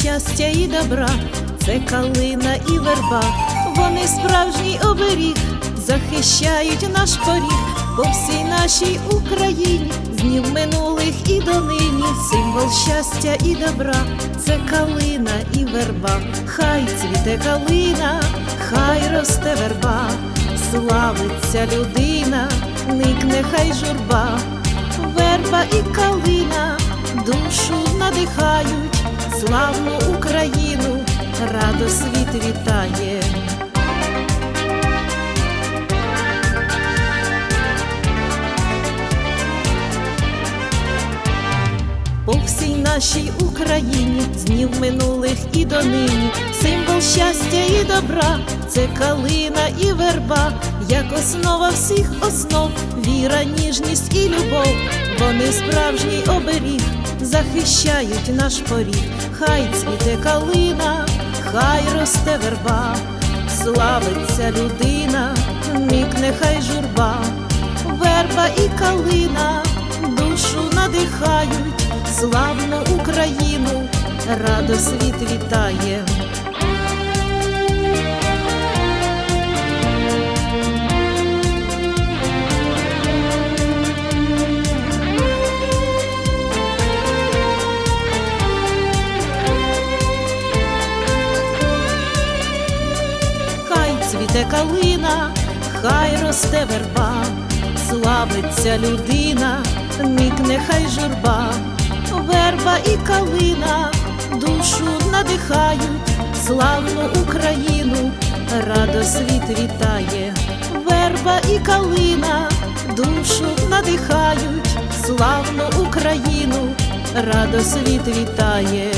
щастя і добра, це калина і верба, вони справжній оберіг, захищають наш поріг. По всій нашій Україні, з днів минулих і донині, символ щастя і добра, це калина і верба, хай цвіте калина, хай росте верба, славиться людина, никне хай журба, верба і калина душу надихають, Україну, радо світ вітає. По всій нашій Україні з днів минулих і донині символ щастя і добра, це калина і верба, як основа всіх основ, віра, ніжність і любов, вони справжній оберіг, захищають наш поріг, хай цвіте калина, хай росте верба, славиться людина, мік нехай журба, верба і калина душу надихають, славну Україну, радо світ вітає. Цвіте калина, хай росте верба, славиться людина, никне хай журба, верба і калина, душу надихають, славну Україну, радо світ вітає, верба і калина, душу надихають, славну Україну, радо світ вітає.